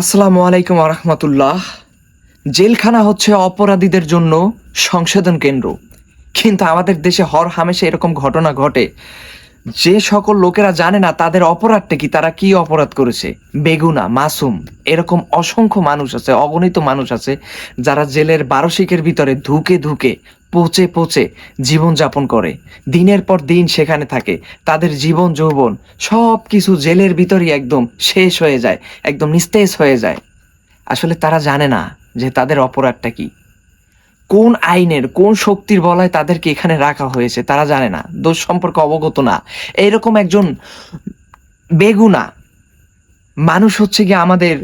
আসসালামু আলাইকুম রহমতুল্লাহ। জেলখানা হচ্ছে অপরাধীদের জন্য সংশোধন কেন্দ্র। কিন্তু আমাদের দেশে হর হামেশা এরকম ঘটনা ঘটে। যে সকল লোকেরা জানে না তাদের অপরাধটা কি, তারা কি অপরাধ করেছে? বেগুনা, মাসুম, এরকম অসংখ্য মানুষ আছে, অগণিত মানুষ আছে, যারা জেলের বারোশিকের ভিতরে ধুকে ধুকে পচে পচে জীবন যাপন করে। দিনের পর দিন সেখানে থাকে। তাদের জীবন, যৌবন সব কিছু জেলের ভিতরই একদম শেষ হয়ে যায়, একদম নিস্তেজ হয়ে যায়। আসলে তারা জানে না যে তাদের অপরাধটা কি। কোন আইনের, কোন শক্তির বলায় তাদেরকে এখানে রাখা হয়েছে, তারা জানে না। দোষ সম্পর্কে অবগত না। এইরকম একজন বেগুনা মানুষ হচ্ছে কি আমাদের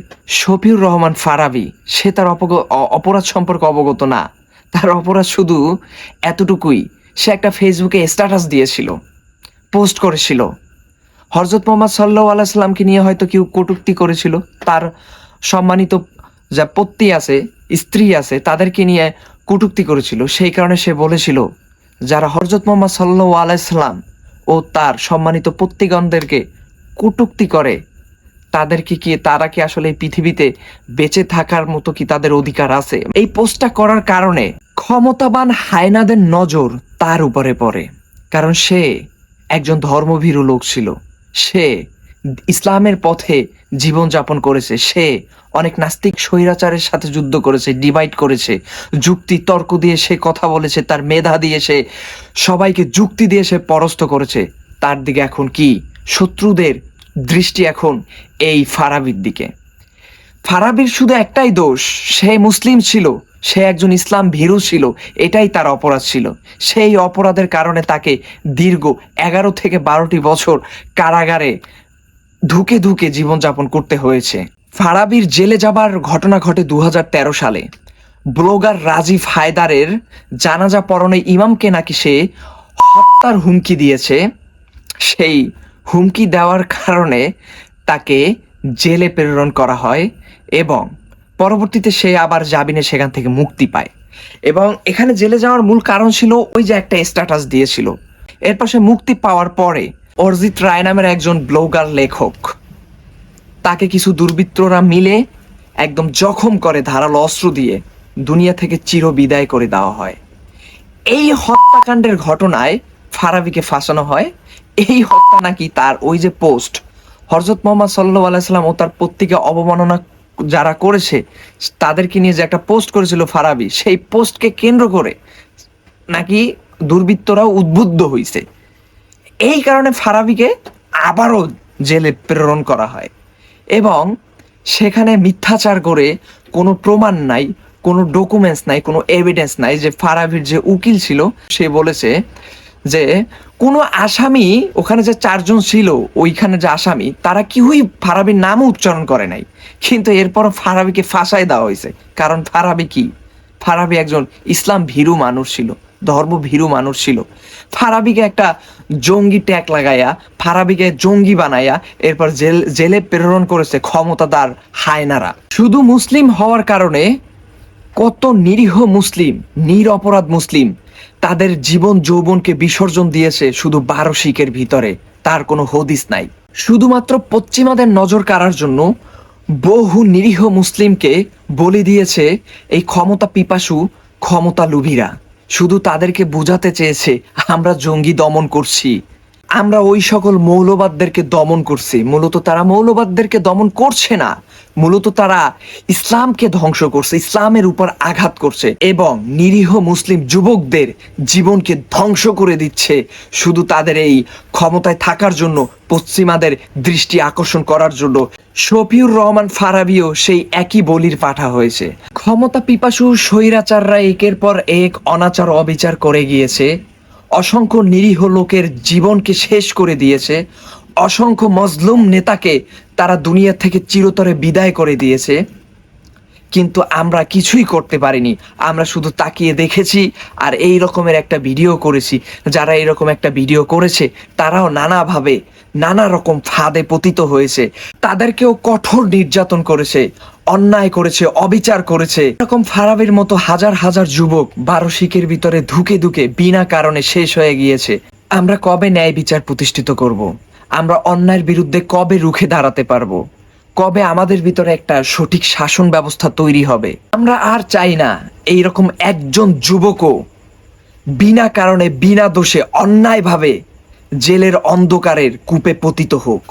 শফিউর রহমান ফারাবি। সে তার অপরাধ সম্পর্কে অবগত না। তার অপরাধ শুধু এতটুকুই, সে একটা ফেসবুকে স্ট্যাটাস দিয়েছিল পোস্ট করেছিল। হরজত মোহাম্মদ সাল্লাহ আলাইসাল্লামকে নিয়ে হয়তো কেউ কটূক্তি করেছিল, তার সম্মানিত যা পত্নী আছে, স্ত্রী আছে, তাদেরকে নিয়ে কটূক্তি করেছিল। সেই কারণে সে বলেছিল, যারা হরজত মোহাম্মদ সাল্লাহ আলাইসাল্লাম ও তার সম্মানিত পত্নীগণদেরকে কটূক্তি করে তাদেরকে কি তারা কি আসলে পৃথিবীতে বেঁচে থাকার মতো কি তাদের অধিকার আছে? এই পোস্টটা করার কারণে ক্ষমতাবান হায়নাদের নজর তার উপরে পড়ে। কারণ সে একজন ধর্মভীরু লোক ছিল। সে ইসলামের পথে জীবনযাপন করেছে। সে অনেক নাস্তিক স্বৈরাচারের সাথে যুদ্ধ করেছে ডিভাইড করেছে। যুক্তি, তর্ক দিয়ে সে কথা বলেছে, তার মেধা দিয়ে সে, সবাইকে যুক্তি দিয়ে সে পরাস্ত করেছে। তার দিকে এখন কি? শত্রুদের দৃষ্টি এখন এই ফারাবির দিকে। ফারাবির শুধু একটাই দোষ, সে মুসলিম ছিল, সে একজন ইসলাম ভীরু ছিল, এটাই তার অপরাধ ছিল। সেই অপরাধের কারণে তাকে দীর্ঘ এগারো থেকে বারোটি বছর কারাগারে ধুকে ধুকে জীবনযাপন করতে হয়েছে। ফারাবির জেলে যাবার ঘটনা ঘটে দু হাজার তেরো সালে। ব্লগার রাজীব হায়দারের জানাজা পরনে ইমামকে নাকি সে হত্যার হুমকি দিয়েছে, সেই হুমকি দেওয়ার কারণে তাকে জেলে প্রেরণ করা হয় এবং পরবর্তীতে সে আবার জামিনে সেখান থেকে মুক্তি পায়। এবং এখানে জেলে যাওয়ার মূল কারণ ছিল ওই যে একটা স্ট্যাটাস দিয়েছিল। এরপর সে মুক্তি পাওয়ার পরে অরিজিৎ রায় নামের একজন ব্লগার লেখক, তাকে কিছু দুর্বৃত্তরা মিলে একদম জখম করে ধারালো অস্ত্র দিয়ে দুনিয়া থেকে চির বিদায় করে দেওয়া হয়। এই হত্যাকাণ্ডের ঘটনায় ফারাবিকে ফাঁসানো হয় এই হত্যা নাকি তার ওই যে পোস্ট? হরজত মোহাম্মদ সাল্লু আলাইসাল্লাম ও তার প্রত্যেকে অবমাননা যারা করেছে, তাদেরকে নিয়ে যে একটা পোস্ট করেছিল ফারাবি, সেই পোস্টকে কেন্দ্র করে নাকি দুর্বৃত্তরাও উদ্বুদ্ধ হয়েছে এই কারণে ফারাবিকে আবারও জেলে প্রেরণ করা হয় এবং সেখানে মিথ্যাচার করে কোনো প্রমাণ নাই, কোনো ডকুমেন্টস নাই, কোনো এভিডেন্স নাই যে ফারাবির যে উকিল ছিল, সে বলেছে যে কোনো আসামি, ওখানে যে চারজন ছিল, ওইখানে যে আসামি, তারা কেউই ফারাবির নামও উচ্চারণ করে নাই। কিন্তু এরপর ফারাবিকে ফাঁসাই দেওয়া হয়েছে। কারণ ফারাবি কি? ফারাবি একজন ইসলাম ভীরু মানুষ ছিল, ধর্ম ভীরু মানুষ ছিল। ফারাবিকে একটা জঙ্গি ট্যাগ লাগাইয়া ফারাবিকে জঙ্গি বানাইয়া এরপর জেল, জেলে প্রেরণ করেছে ক্ষমতাদার হায়নারা। শুধু মুসলিম হওয়ার কারণে কত নিরীহ মুসলিম, নিরপরাধ মুসলিম তাদের জীবন যৌবনকে বিসর্জন দিয়েছে শুধু বারো শিখের ভিতরে। তার কোনো হদিস নাই। শুধুমাত্র পশ্চিমাদের নজর কাড়ার জন্য বহু নিরীহ মুসলিমকে বলি দিয়েছে এই ক্ষমতা পিপাসু, ক্ষমতা লুভিরা। শুধু তাদেরকে বোঝাতে চেয়েছে, আমরা জঙ্গি দমন করছি। আমরা ওই সকল মৌলবাদদেরকে দমন করছি। মূলত তারা মৌলবাদদেরকে দমন করছে না। মূলত তারা ইসলামকে ধ্বংস করছে, ইসলামের উপর আঘাত করছে এবং নিরীহ মুসলিম যুবকদের জীবনকে ধ্বংস করে দিচ্ছে। শুধু তাদের এই ক্ষমতায় থাকার জন্য, পশ্চিমাদের দৃষ্টি আকর্ষণ করার জন্য শফিউর রহমান ফারাবিও সেই একই বলির পাঠা হয়েছে। ক্ষমতা পিপাসু স্বৈরাচাররা একের পর এক অনাচার অবিচার করে গিয়েছে। অসংখ্য নিরীহ লোকের জীবনকে শেষ করে দিয়েছে। অসংখ্য মজলুম নেতাকে তারা দুনিয়া থেকে চিরতরে বিদায় করে দিয়েছে। কিন্তু আমরা কিছুই করতে পারিনি। আমরা শুধু তাকিয়ে দেখেছি আর এই রকমের একটা ভিডিও করেছি। যারা এরকম একটা ভিডিও করেছে, তারাও নানাভাবে, নানা রকম ফাঁদে পতিত হয়েছে। তাদেরকেও কঠোর নির্যাতন করেছে, অন্যায় করেছে, অবিচার করেছে। এরকম ফারাবের মতো হাজার হাজার যুবক বারো শিকের ভিতরে ধুকে ধুকে বিনা কারণে শেষ হয়ে গিয়েছে। আমরা কবে ন্যায় বিচার প্রতিষ্ঠিত করব? আমরা অন্যায়ের বিরুদ্ধে কবে রুখে দাঁড়াতে পারব? কবে আমাদের ভিতরে একটা সঠিক শাসন ব্যবস্থা তৈরি হবে? আমরা আর চাই না এই রকম একজন যুবকও বিনা কারণে, বিনা দোষে, অন্যায়ভাবে জেলের অন্ধকারের কূপে পতিত হোক।